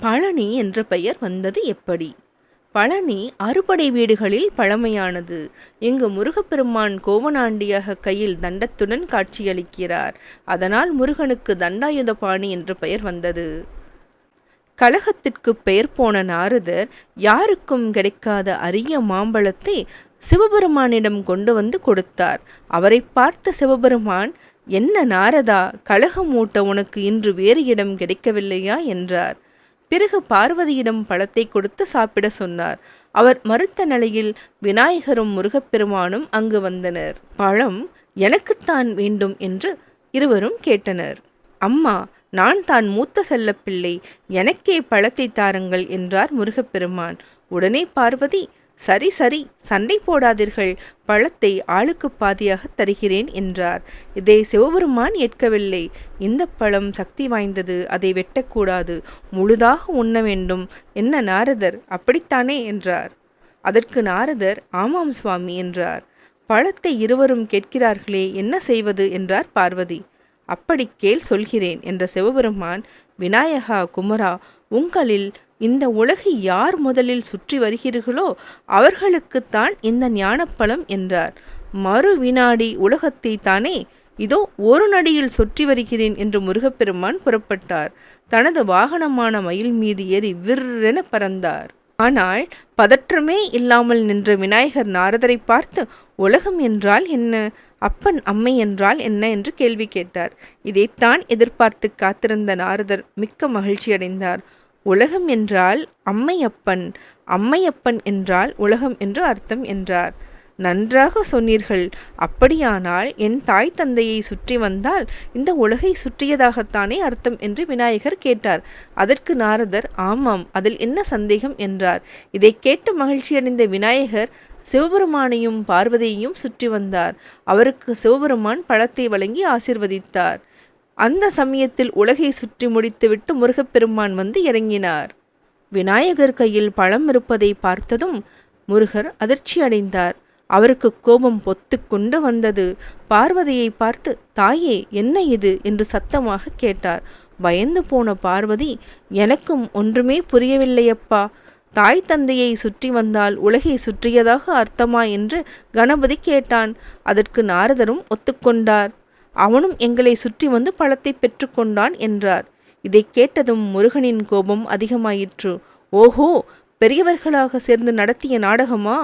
பழனி என்ற பெயர் வந்தது எப்படி? பழனி அறுபடை வீடுகளில் பழமையானது. இங்கு முருகப்பெருமான் கோவனாண்டியாக கையில் தண்டத்துடன் காட்சியளிக்கிறார். அதனால் முருகனுக்கு தண்டாயுதபாணி என்ற பெயர் வந்தது. கலகத்திற்கு பெயர் போன நாரதர் யாருக்கும் கிடைக்காத அரிய மாம்பழத்தை சிவபெருமானிடம் கொண்டு வந்து கொடுத்தார். அவரை பார்த்த சிவபெருமான் என்ன நாரதா கலகம் மூட்ட உனக்கு இன்று வேறு இடம் கிடைக்கவில்லையா? என்றார். பிறகு பார்வதியிடம் பழத்தை கொடுத்து சாப்பிட சொன்னார். அவர் மறுத்த நிலையில் விநாயகரும் முருகப்பெருமானும் அங்கு வந்தனர். பழம் எனக்குத்தான் வேண்டும் என்று இருவரும் கேட்டனர். அம்மா நான் தான் மூத்த செல்லப்பிள்ளை எனக்கே பழத்தை தாருங்கள் என்றார் முருகப்பெருமான். உடனே பார்வதி சரி சரி சண்டை போடாதீர்கள். பழத்தை ஆளுக்கு பாதியாக தருகிறேன் என்றார். இதை சிவபெருமான் ஏற்கவில்லை. இந்த பழம் சக்தி வாய்ந்தது அதை வெட்டக்கூடாது. முழுதாக உண்ண வேண்டும். என்ன நாரதர்? அப்படித்தானே என்றார். அதற்கு நாரதர் ஆமாம் சுவாமி என்றார். பழத்தை இருவரும் கேட்கிறார்களே என்ன செய்வது என்றார் பார்வதி. அப்படி கேள் சொல்கிறேன் என்ற சிவபெருமான் விநாயகா குமரா உங்களில் இந்த உலகை யார் முதலில் சுற்றி வருகிறீர்களோ அவர்களுக்குத்தான் இந்த ஞானப்பழம் என்றார். மறு வினாடி உலகத்தை தானே இதோ ஒரு நடியில் சுற்றி வருகிறேன் என்று முருகப்பெருமான் புறப்பட்டார். தனது வாகனமான மயில் மீது ஏறி விற்றென பறந்தார். ஆனால் பதற்றமே இல்லாமல் நின்ற விநாயகர் நாரதரை பார்த்து உலகம் என்றால் என்ன? அப்பன் அம்மை என்றால் என்ன? என்று கேள்வி கேட்டார். இதைத்தான் எதிர்பார்த்து காத்திருந்த நாரதர் மிக்க மகிழ்ச்சியடைந்தார். உலகம் என்றால் அம்மையப்பன் அம்மையப்பன் என்றால் உலகம் என்று அர்த்தம் என்றார். நன்றாக சொன்னீர்கள். அப்படியானால் என் தாய் தந்தையை சுற்றி வந்தால் இந்த உலகை சுற்றியதாகத்தானே அர்த்தம் என்று விநாயகர் கேட்டார். அதற்கு நாரதர் ஆமாம் அதில் என்ன சந்தேகம் என்றார். இதை கேட்டு மகிழ்ச்சியடைந்த விநாயகர் சிவபெருமானையும் பார்வதியையும் சுற்றி வந்தார். அவருக்கு சிவபெருமான் பழத்தை வழங்கி ஆசிர்வதித்தார். அந்த சமயத்தில் உலகை சுற்றி முடித்துவிட்டு முருகப்பெருமான் வந்து இறங்கினார். விநாயகர் கையில் பழம் இருப்பதை பார்த்ததும் முருகர் அதிர்ச்சி அடைந்தார். அவருக்கு கோபம் பொத்து கொண்டு வந்தது. பார்வதியை பார்த்து தாயே என்ன இது? என்று சத்தமாக கேட்டார். பயந்து போன பார்வதி எனக்கும் ஒன்றுமே புரியவில்லையப்பா. தாய் தந்தையை சுற்றி வந்தால் உலகை சுற்றியதாக அர்த்தமா? என்று கணபதி கேட்டான். அதற்கு நாரதரும் ஒத்துக்கொண்டார். அவனும் எங்களை சுற்றி வந்து பழத்தை பெற்றுக்கொண்டான் என்றார். இதை கேட்டதும் முருகனின் கோபம் அதிகமாயிற்று. ஓஹோ பெரியவர்களாக சேர்ந்து நடத்திய நாடகமா?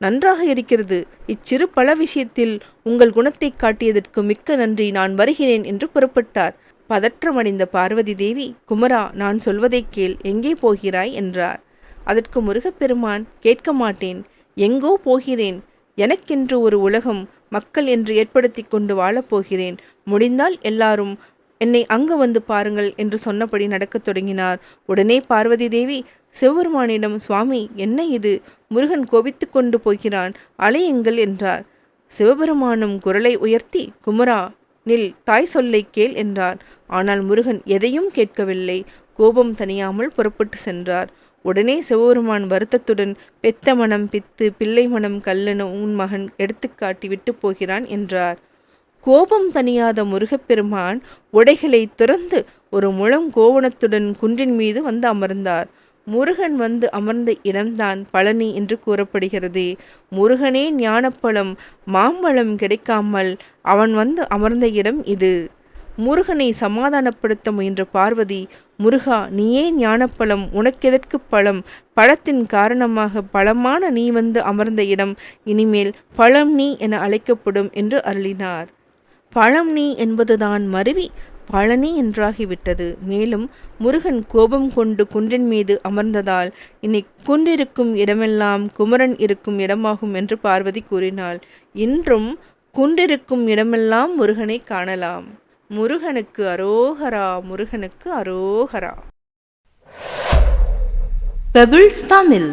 நன்றாக இருக்கிறது. இச்சிறு பல விஷயத்தில் உங்கள் குணத்தை காட்டியதற்கு மிக்க நன்றி. நான் வருகிறேன் என்று புறப்பட்டார். பதற்றமடைந்த பார்வதி தேவி குமரா நான் சொல்வதை கேள். எங்கே போகிறாய்? என்றார். அதற்கு முருகப்பெருமான் கேட்க மாட்டேன். எங்கோ போகிறேன். எனக்கென்று ஒரு உலகம் மக்கள் என்று ஏற்படுத்தி கொண்டு வாழப்போகிறேன் முடிந்தால் எல்லாரும் என்னை அங்கு வந்து பாருங்கள் என்று சொன்னபடி நடக்கத் தொடங்கினார். உடனே பார்வதி தேவி சிவபெருமானிடம் சுவாமி என்ன இது? முருகன் கோபித்து கொண்டு போகிறான் அலையுங்கள் என்றார். சிவபெருமானும் குரலை உயர்த்தி குமரா நில் தாய் சொல்லை கேள் என்றார். ஆனால் முருகன் எதையும் கேட்கவில்லை. கோபம் தனியாமல் புறப்பட்டு சென்றார். உடனே சிவபெருமான் வருத்தத்துடன் பெத்த மனம் பித்து பிள்ளை மனம் கல்லென உன் மகன் எடுத்துக்காட்டி விட்டு போகிறான் என்றார். கோபம் தனியாத முருகப்பெருமான் உடைகளை துறந்து ஒரு முழம் கோவணத்துடன் குன்றின் மீது வந்து அமர்ந்தார். முருகன் வந்து அமர்ந்த இடம்தான் பழனி என்று கூறப்படுகிறது. முருகனே ஞானப்பழம் மாம்பழம் கிடைக்காமல் அவன் வந்து அமர்ந்த இடம் இது. முருகனை சமாதானப்படுத்த முயன்ற பார்வதி முருகா நீயே ஞானப்பழம் உனக்கெதற்கு பழம் பழத்தின் காரணமாக பழமான நீ வந்து அமர்ந்த இடம். இனிமேல் பழம் நீ என அழைக்கப்படும் என்று அருளினார். பழம் நீ என்பதுதான் மருவி. பழனி என்றாகிவிட்டது. மேலும் முருகன் கோபம் கொண்டு குன்றின் மீது அமர்ந்ததால் இனி குன்றிருக்கும் இடமெல்லாம் குமரன் இருக்கும் இடமாகும் என்று பார்வதி கூறினாள். இன்றும் குன்றிருக்கும் இடமெல்லாம் முருகனை காணலாம். முருகனுக்கு அரோகரா முருகனுக்கு அரோகரா. பெபிள்ஸ் தமிழ்